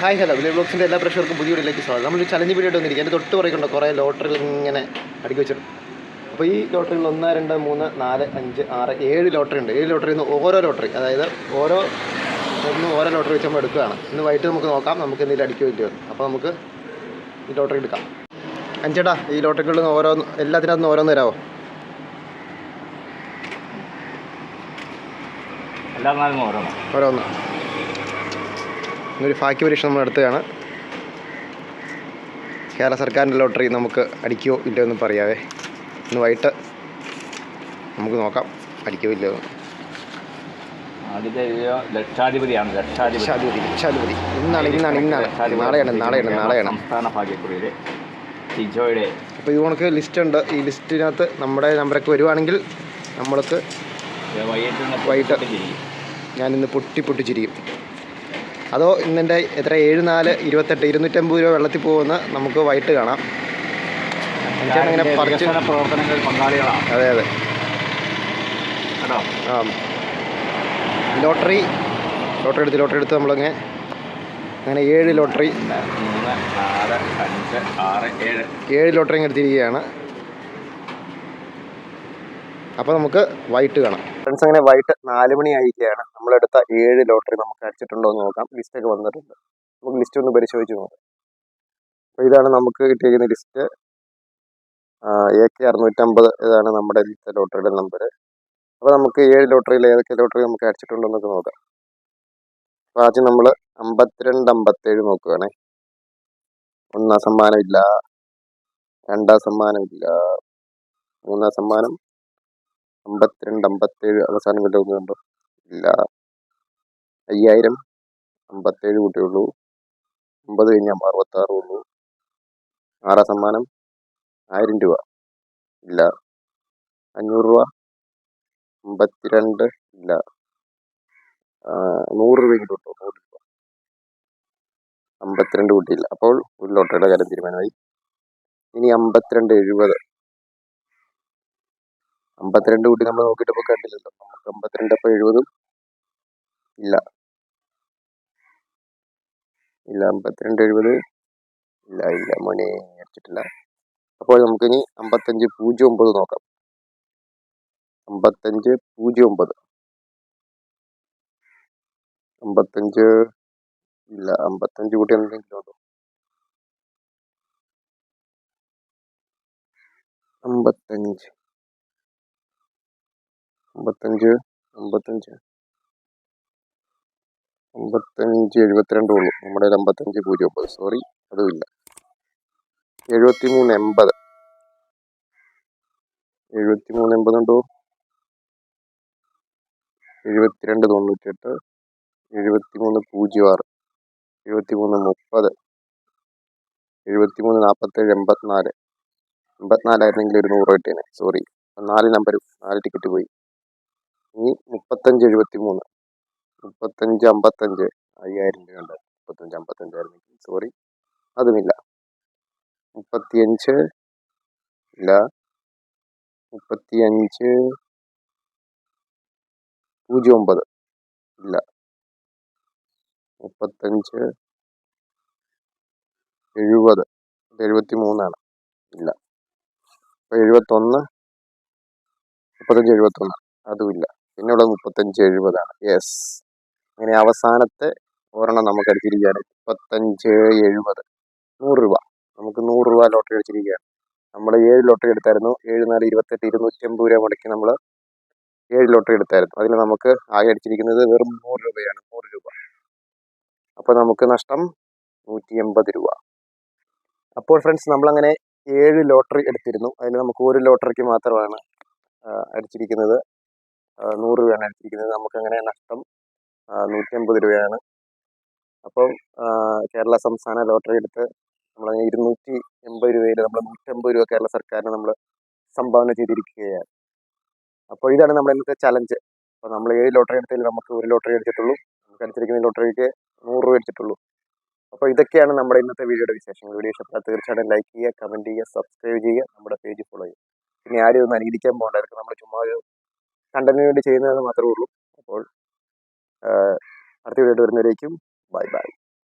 Hi hello വിലേ ബ്ലോഗ്സിന്റെ എല്ലാ പ്രഷർക്കും പുതിയ വീഡിയോയിലേക്ക് സ്വാഗതം. നമ്മളൊരു ചലഞ്ച് വീഡിയോ വന്നിരിക്കും എന്റെ തൊട്ട് പറയുന്നുണ്ട് കുറേ ലോട്ടറികൾ ഇങ്ങനെ അടുക്കി വെച്ചിട്ടുണ്ട് അപ്പോൾ ഈ ലോട്ടറികൾ ഒന്ന് രണ്ട് മൂന്ന് നാല് അഞ്ച് ആറ് ഏഴ് ലോട്ടറി ഉണ്ട്. ഏഴ് ലോട്ടറിയിൽ നിന്ന് ഓരോ ലോട്ടറി അതായത് ഓരോ ഒന്ന് ഓരോ ലോട്ടറി വെച്ച് നമ്മൾ എടുക്കുകയാണ്. ഇന്ന് വൈകിട്ട് നമുക്ക് നോക്കാം. നമുക്ക് എന്തെങ്കിലും അടിക്കുക വേണ്ടി എന്ന്. അപ്പോൾ നമുക്ക് ഈ ലോട്ടറി എടുക്കാം. അഞ്ചേട്ടാ ഈ ലോട്ടറികളിൽ നിന്ന് ഓരോന്ന് എല്ലാത്തിനകത്തുനിന്ന് ഓരോന്ന് തരാമോ എല്ലാ ഓരോന്ന്. ഇന്നൊരു ഭാഗ്യ പരീക്ഷ നമ്മൾ എടുത്തതാണ് കേരള സർക്കാരിന്റെ ലോട്ടറി നമുക്ക് അടിക്കുമോ ഇല്ലയോ എന്ന് പറയാവേ. ഇന്ന് വൈകിട്ട് നമുക്ക് നോക്കാം അടിക്കോ ഇല്ലയോ ലക്ഷാധിപതിയാണ് ലക്ഷാധിപതി. ലക്ഷാധിപതി ഇന്നാണ് ഇന്നാണ് ഇന്നാണ്. നാളെയാണ് നാളെയാണ് നാളെയാണ് സംസ്ഥാന ഭാഗ്യക്കുറിയിലെ ടിജോയുടെ അപ്പോൾ ഇത് കണക്ക് ലിസ്റ്റ് ഉണ്ട്. ഈ ലിസ്റ്റിനകത്ത് നമ്മുടെ നമ്പറൊക്കെ വരുവാണെങ്കിൽ നമ്മൾക്ക് വൈകിട്ട് നിന്ന് വൈകിട്ട്. തിരിയും. ഞാൻ ഇന്ന് പൊട്ടി പൊട്ടിച്ചിരിക്കും. അതോ ഇന്നെന്റെ എത്ര? ഏഴ് നാല് ഇരുപത്തെട്ട് ഇരുന്നൂറ്റമ്പത് രൂപ വെള്ളത്തിൽ പോകുന്ന നമുക്ക് വൈകിട്ട് കാണാം. ഇതിന്റെ പറിച്ച് പങ്കാളികളാണ് അതെ അതെ. ആ. ലോട്ടറി ലോട്ടറി എടുത്ത് ലോട്ടറി എടുത്ത് നമ്മളങ്ങനെ അങ്ങനെ ഏഴ് ലോട്ടറി ഏഴ്. ലോട്ടറി എടുത്തിരിക്കുകയാണ്. അപ്പോൾ നമുക്ക് വൈകിട്ട് കാണാം. ഫ്രണ്ട്സ് അങ്ങനെ വൈകിട്ട് നാല് മണി ആയിരിക്കുകയാണ് നമ്മളെടുത്ത ഏഴ് ലോട്ടറി നമുക്ക് അടിച്ചിട്ടുണ്ടോ എന്ന് നോക്കാം. ലിസ്റ്റ് ഒക്കെ വന്നിട്ടുണ്ട്. നമുക്ക് ലിസ്റ്റ് ഒന്ന് പരിശോധിച്ച് നോക്കാം. അപ്പോൾ ഇതാണ് നമുക്ക് കിട്ടിയിരിക്കുന്ന ലിസ്റ്റ് എ കെ അറുന്നൂറ്റമ്പത് ഇതാണ് നമ്മുടെ ലോട്ടറിയുടെ നമ്പർ അപ്പോൾ നമുക്ക് ഏഴ് ലോട്ടറിയിൽ ഏതൊക്കെ ലോട്ടറി നമുക്ക് അടിച്ചിട്ടുണ്ടോ എന്നൊക്കെ നോക്കാം. അപ്പോൾ ആദ്യം നമ്മൾ അമ്പത്തിരണ്ട് അമ്പത്തേഴ് നോക്കുകയാണേ ഒന്നാം സമ്മാനം ഇല്ല. രണ്ടാം സമ്മാനം ഇല്ല. മൂന്നാം സമ്മാനം അമ്പത്തിരണ്ട് അമ്പത്തേഴ് അവസാനം കണ്ടു? തോന്നുന്നുണ്ടോ ഇല്ല. അയ്യായിരം അമ്പത്തേഴ് കൂട്ടിയുള്ളൂ അമ്പത് കഴിഞ്ഞാൽ അറുപത്താറ് ഉള്ളൂ. ആറാം സമ്മാനം? ആയിരം രൂപ. ഇല്ല. അഞ്ഞൂറ് രൂപ? അമ്പത്തിരണ്ട്? ഇല്ല. നൂറ് രൂപ കിട്ടും നൂറ് രൂപ. അമ്പത്തിരണ്ട് കൂട്ടിയില്ല. അപ്പോൾ ഒരു ലോട്ടറിയുടെ കാര്യം തീരുമാനമായി. ഇനി അമ്പത്തിരണ്ട് എഴുപത്. അമ്പത്തിരണ്ട് കൂട്ടി നമ്മൾ നോക്കിയിട്ട് നോക്കിയിട്ടപ്പോൾ കണ്ടില്ലല്ലോ. നമുക്ക് അമ്പത്തിരണ്ട് അപ്പോൾ എഴുപതും ഇല്ല. ഇല്ല അമ്പത്തിരണ്ട് എഴുപത് ഇല്ല ഇല്ല മോനെ അടിച്ചിട്ടില്ല. അപ്പോൾ നമുക്കിനി അമ്പത്തഞ്ച് പൂജ്യം ഒമ്പത് നോക്കാം. അമ്പത്തഞ്ച് പൂജ്യം ഒമ്പത്. അമ്പത്തഞ്ച് ഇല്ല അമ്പത്തഞ്ച് കൂട്ടി എന്തെങ്കിലും ഉണ്ടോ അമ്പത്തഞ്ച്. അമ്പത്തഞ്ച് അമ്പത്തഞ്ച്. അമ്പത്തഞ്ച് എഴുപത്തിരണ്ട് ഉള്ളൂ. നമ്മുടെ അമ്പത്തഞ്ച് പൂജ്യം ഒമ്പത്. സോറി അതുമില്ല. എഴുപത്തി മൂന്ന് എൺപത്. എഴുപത്തി മൂന്ന് എൺപത് ഉണ്ടോ? എഴുപത്തിരണ്ട് തൊണ്ണൂറ്റെട്ട് എഴുപത്തി മൂന്ന് പൂജ്യം ആറ്. എഴുപത്തി മൂന്ന് മുപ്പത്. എഴുപത്തി മൂന്ന് നാൽപ്പത്തേഴ് എൺപത്തിനാല്. എൺപത്തിനാലായിരുന്നെങ്കിൽ ഒരു നൂറ് കിട്ടിയേനെ. സോറി നാല് നമ്പർ നാല് ടിക്കറ്റ് പോയി. ഇനി മുപ്പത്തഞ്ച് എഴുപത്തി മൂന്ന് മുപ്പത്തഞ്ച് അമ്പത്തഞ്ച് അയ്യായിരം രൂപ ഉണ്ട്. മുപ്പത്തഞ്ച് അമ്പത്തഞ്ചായിരുന്നെങ്കിൽ സോറി അതുമില്ല. മുപ്പത്തിയഞ്ച് ഇല്ല. മുപ്പത്തിയഞ്ച് പൂജ്യം ഒമ്പത് ഇല്ല. മുപ്പത്തഞ്ച് എഴുപത്. എഴുപത്തി മൂന്നാണ് ഇല്ല. അപ്പോൾ എഴുപത്തൊന്ന് മുപ്പത്തഞ്ച് എഴുപത്തൊന്ന്. അതുമില്ല പിന്നെയുള്ളത് മുപ്പത്തഞ്ച് എഴുപതാണ്. യെസ് അങ്ങനെ അവസാനത്തെ ഒരെണ്ണം നമുക്ക് അടിച്ചിരിക്കുകയാണ്. മുപ്പത്തഞ്ച് എഴുപത്. നൂറ് രൂപ. നമുക്ക് നൂറ് രൂപ ലോട്ടറി അടിച്ചിരിക്കുകയാണ്. നമ്മൾ ഏഴ് ലോട്ടറി എടുത്തായിരുന്നു. ഏഴ് നാല് ഇരുപത്തെട്ട് ഇരുന്നൂറ്റി അമ്പത് രൂപ മുടക്കി നമ്മൾ ഏഴ് ലോട്ടറി എടുത്തായിരുന്നു. അതിൽ നമുക്ക് ആകെ അടിച്ചിരിക്കുന്നത് വെറും നൂറ് രൂപയാണ്. നൂറ് രൂപ. അപ്പോൾ നമുക്ക് നഷ്ടം നൂറ്റി എൺപത് രൂപ. അപ്പോൾ ഫ്രണ്ട്സ് നമ്മളങ്ങനെ ഏഴ് ലോട്ടറി എടുത്തിരുന്നു. അതിൽ നമുക്ക് ഒരു ലോട്ടറിക്ക് മാത്രമാണ് അടിച്ചിരിക്കുന്നത്. നൂറ് രൂപയാണ് അടിച്ചിരിക്കുന്നത് നമുക്കങ്ങനെ നഷ്ടം നൂറ്റമ്പത് രൂപയാണ്. അപ്പം കേരള സംസ്ഥാന ലോട്ടറി എടുത്ത് നമ്മൾ ഇരുന്നൂറ്റി എൺപത് രൂപയിൽ നമ്മൾ നൂറ്റമ്പത് രൂപ കേരള സർക്കാരിന് നമ്മൾ സംഭാവന ചെയ്തിരിക്കുകയാണ്. അപ്പോൾ ഇതാണ് നമ്മുടെ ഇന്നത്തെ ചലഞ്ച് അപ്പോൾ നമ്മൾ ഏഴ് ലോട്ടറി എടുത്തതിൽ നമുക്ക് ഒരു ലോട്ടറി അടിച്ചിട്ടുള്ളൂ നമുക്ക് അടിച്ചിരിക്കുന്ന ലോട്ടറിക്ക് നൂറ് രൂപ അടിച്ചിട്ടുള്ളൂ അപ്പോൾ ഇതൊക്കെയാണ് നമ്മുടെ ഇന്നത്തെ വീഡിയോയുടെ വിശേഷങ്ങൾ. വീഡിയോ ഇഷ്ടപ്പെട്ടാൽ തീർച്ചയായിട്ടും ലൈക്ക് ചെയ്യുക കമന്റ് ചെയ്യുക സബ്സ്ക്രൈബ് ചെയ്യുക നമ്മുടെ പേജ് ഫോളോ ചെയ്യുക. പിന്നെ ആരും ഒന്നും അനുകരിക്കാൻ പോകണ്ടായിരിക്കും കണ്ടന്റിന് വേണ്ടി ചെയ്യുന്നതെന്ന് മാത്രമേ ഉള്ളൂ. അപ്പോൾ അടുത്ത വീഡിയോ വരുന്നവരേക്കും ബൈ ബൈ.